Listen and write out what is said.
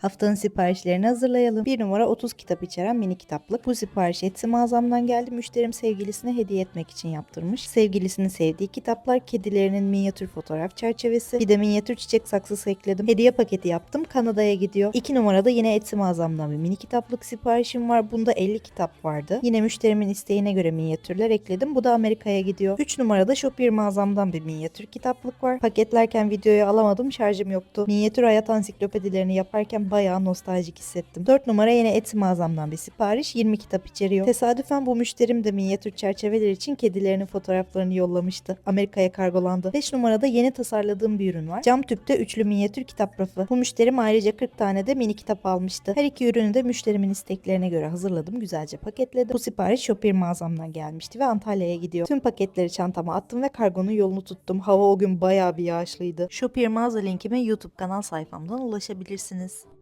Haftanın siparişlerini hazırlayalım. 1 numara 30 kitap içeren mini kitaplık. Bu sipariş Etsy mağazamdan geldi. Müşterim sevgilisine hediye etmek için yaptırmış. Sevgilisinin sevdiği kitaplar, kedilerinin minyatür fotoğraf çerçevesi, bir de minyatür çiçek saksısı ekledim. Hediye paketi yaptım. Kanada'ya gidiyor. 2 numarada yine Etsy mağazamdan bir mini kitaplık siparişim var. Bunda 50 kitap vardı. Yine müşterimin isteğine göre minyatürler ekledim. Bu da Amerika'ya gidiyor. 3 numarada Shopee mağazamdan bir minyatür kitaplık var. Paketlerken videoyu alamadım. Şarjım yoktu. Minyatür hayat ansiklopedilerini yaparken bayağı nostaljik hissettim. 4 numara yine Etsy mağazamdan bir sipariş. 20 kitap içeriyor. Tesadüfen bu müşterim de minyatür çerçeveler için kedilerinin fotoğraflarını yollamıştı. Amerika'ya kargolandı. 5 numarada yeni tasarladığım bir ürün var. Cam tüpte üçlü minyatür kitap rafı. Bu müşterim ayrıca 40 tane de mini kitap almıştı. Her iki ürünü de müşterimin isteklerine göre hazırladım. Güzelce paketledim. Bu sipariş Shopee mağazamdan gelmişti ve Antalya'ya gidiyor. Tüm paketleri çantama attım ve kargonun yolunu tuttum. Hava o gün bayağı bir yağışlıydı. Shopee mağaza linkime YouTube kanal sayfamdan ulaşabilirsiniz.